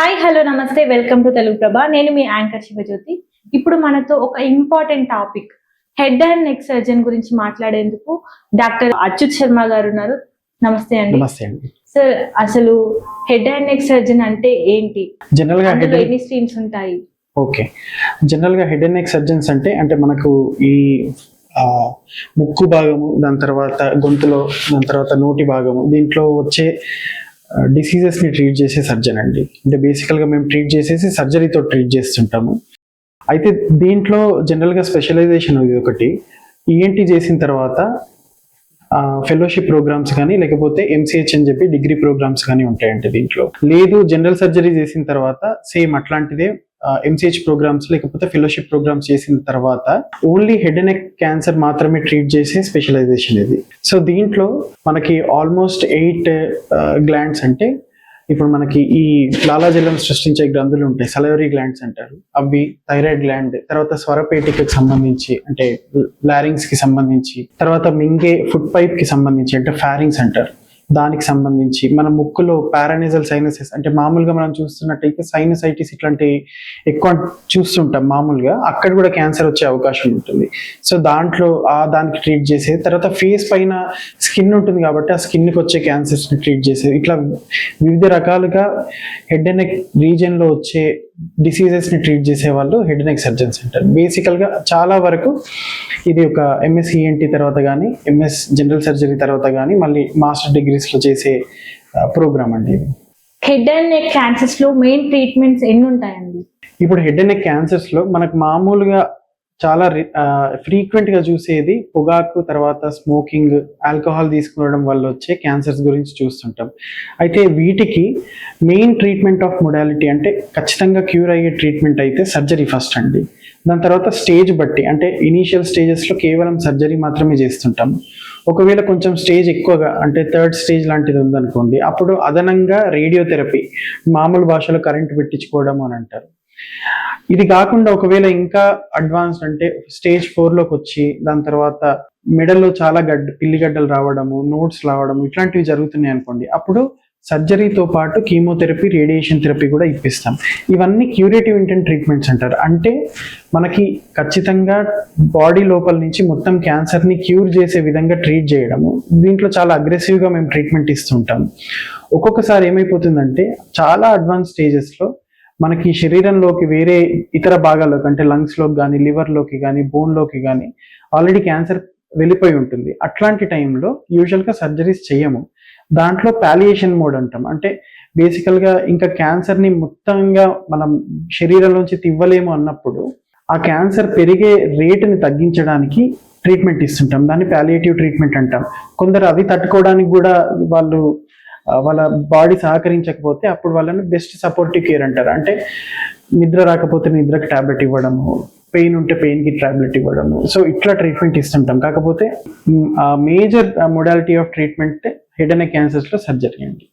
Hi hello నమస్తే welcome to Telugu Prabha నేను మీ యాంకర్ శివజ్యోతి ఇప్పుడు మనతో ఒక important topic head and neck surgeon గురించి మాట్లాడేందుకు డాక్టర్ అచ్యుత్ శర్మ గారు ఉన్నారు. నమస్తే అండి. నమస్తే అండి. సార్ అసలు హెడ్ అండ్ నెక్ సర్జన్ అంటే ఏంటి? జనరల్గా హెడ్ ఎన్ని స్ట్రీమ్స్ ఉంటాయి? ఓకే జనరల్గా హెడ్ అండ్ నెక్ సర్జన్స్ అంటే అంటే మనకు ఈ ముక్కు భాగము దాని తర్వాత గొంతులో దాని తర్వాత నోటి భాగము దీంట్లో వచ్చే డిసీజెస్ని ట్రీట్ చేసే సర్జన్ అండి. అంటే బేసికల్గా మేము ట్రీట్ చేసేసి సర్జరీతో ట్రీట్ చేస్తుంటాము. అయితే దీంట్లో జనరల్గా స్పెషలైజేషన్ ఇది ఒకటి. ఈఎన్టీ చేసిన తర్వాత ఫెలోషిప్ ప్రోగ్రామ్స్ కానీ లేకపోతే ఎంసీహెచ్ అని చెప్పి డిగ్రీ ప్రోగ్రామ్స్ కానీ ఉంటాయండి దీంట్లో. లేదు జనరల్ సర్జరీ చేసిన తర్వాత సేమ్ అట్లాంటిదే ఎంసీహెచ్ ప్రోగ్రామ్స్ లేకపోతే ఫెలోషిప్ ప్రోగ్రామ్స్ చేసిన తర్వాత only head and neck cancer మాత్రమే ట్రీట్ చేసే స్పెషలైజేషన్ ఇది. సో దీంట్లో మనకి ఆల్మోస్ట్ ఎయిట్ గ్లాండ్స్ అంటే ఇప్పుడు మనకి ఈ లాలాజలం సృష్టించే గ్రంథులు ఉంటాయి సలవరీ గ్లాండ్స్ అంటారు. అవి థైరాయిడ్ గ్లాండ్ తర్వాత స్వరపేటికకి సంబంధించి అంటే లారింగ్స్కి సంబంధించి తర్వాత మింగే ఫుడ్ పైప్కి సంబంధించి అంటే ఫారింగ్స్ అంటారు. దానికి సంబంధించి మన ముక్కులో పారానిజల్ సైనసెస్ అంటే మామూలుగా మనం చూస్తున్నట్టయితే సైనసైటిస్ ఇట్లాంటి ఎక్కువ చూస్తుంటాం మామూలుగా అక్కడ కూడా క్యాన్సర్ వచ్చే అవకాశం ఉంటుంది. సో దాంట్లో ఆ దానికి ట్రీట్ చేసేది తర్వాత ఫేస్ పైన స్కిన్ ఉంటుంది కాబట్టి ఆ స్కిన్కి వచ్చే క్యాన్సర్స్ని ట్రీట్ చేసేది ఇట్లా వివిధ రకాలుగా హెడ్ అండ్ నెక్ రీజియన్లో వచ్చే డిసీజెస్ని ట్రీట్ చేసే వాళ్ళు హెడ్ నెక్ సర్జన్స్ అంటారు బేసికల్గా చాలా వరకు ఇది ఒక ఎంఎస్ ఈఎన్టీ తర్వాత కానీ ఎంఎస్ జనరల్ సర్జరీ తర్వాత కానీ మళ్ళీ మాస్టర్ డిగ్రీస్లో చేసే ప్రోగ్రామ్ అండి ఇది. హెడ్ అండ్ నెక్ క్యాన్సర్స్లో మెయిన్ ట్రీట్మెంట్స్ ఎన్ని ఉంటాయండి ఇప్పుడు హెడ్ అండ్ నెక్ క్యాన్సర్స్లో మనకు మామూలుగా చాలా ఫ్రీక్వెంట్గా చూసేది పొగాకు తర్వాత స్మోకింగ్ ఆల్కహాల్ తీసుకోవడం వల్ల వచ్చే క్యాన్సర్స్ గురించి చూస్తుంటాం. అయితే వీటికి మెయిన్ ట్రీట్మెంట్ ఆఫ్ మొడాలిటీ అంటే ఖచ్చితంగా క్యూర్ అయ్యే ట్రీట్మెంట్ అయితే సర్జరీ ఫస్ట్ అండి. దాని తర్వాత స్టేజ్ బట్టి అంటే ఇనీషియల్ స్టేజెస్లో కేవలం సర్జరీ మాత్రమే చేస్తుంటాం. ఒకవేళ కొంచెం స్టేజ్ ఎక్కువగా అంటే థర్డ్ స్టేజ్ లాంటిది ఉందనుకోండి అప్పుడు అదనంగా రేడియోథెరపీ మామూలు భాషలో కరెంట్ పెట్టించుకోవడం అని అంటారు. ఇది కాకుండా ఒకవేళ ఇంకా అడ్వాన్స్ అంటే స్టేజ్ ఫోర్లోకి వచ్చి దాని తర్వాత మెడల్లో చాలా గడ్డ పిల్లిగడ్డలు రావడము నోట్స్ రావడము ఇట్లాంటివి జరుగుతున్నాయి అనుకోండి. అప్పుడు సర్జరీతో పాటు కీమోథెరపీ రేడియేషన్ థెరపీ కూడా ఇప్పిస్తాం. ఇవన్నీ క్యూరేటివ్ ఇంటెంట్ ట్రీట్మెంట్స్ అంటారు. అంటే మనకి ఖచ్చితంగా బాడీ లోపల నుంచి మొత్తం క్యాన్సర్ని క్యూర్ చేసే విధంగా ట్రీట్ చేయడము. దీంట్లో చాలా అగ్రెసివ్గా మేము ట్రీట్మెంట్ ఇస్తుంటాం. ఒక్కొక్కసారి ఏమైపోతుందంటే చాలా అడ్వాన్స్ స్టేజెస్లో మనకి శరీరంలోకి వేరే ఇతర భాగాల్లోకి అంటే లంగ్స్లోకి కానీ లివర్లోకి కానీ బోన్లోకి కానీ ఆల్రెడీ క్యాన్సర్ వెళ్ళిపోయి ఉంటుంది. అట్లాంటి టైంలో యూజువల్గా సర్జరీస్ చేయము. దాంట్లో పాలియేషన్ మోడ్ అంటాం. అంటే బేసికల్గా ఇంకా క్యాన్సర్ని మొత్తంగా మనం శరీరంలోంచి తివ్వలేము అన్నప్పుడు ఆ క్యాన్సర్ పెరిగే రేటుని తగ్గించడానికి ట్రీట్మెంట్ ఇస్తుంటాం. దాన్ని పాలియేటివ్ ట్రీట్మెంట్ అంటాం. కొందరు అవి తట్టుకోవడానికి కూడా వాళ్ళు వాళ్ళ బాడీ సహకరించకపోతే అప్పుడు వాళ్ళని బెస్ట్ సపోర్టివ్ కేర్ అంటారు. అంటే నిద్ర రాకపోతే నిద్రకి టాబ్లెట్ ఇవ్వడము పెయిన్ ఉంటే పెయిన్కి ట్యాబ్లెట్ టాబ్లెట్ ఇవ్వడము. సో ఇట్లా ట్రీట్మెంట్ ఇస్తుంటాం. కాకపోతే major modality of treatment head and క్యాన్సర్స్లో surgery అండి.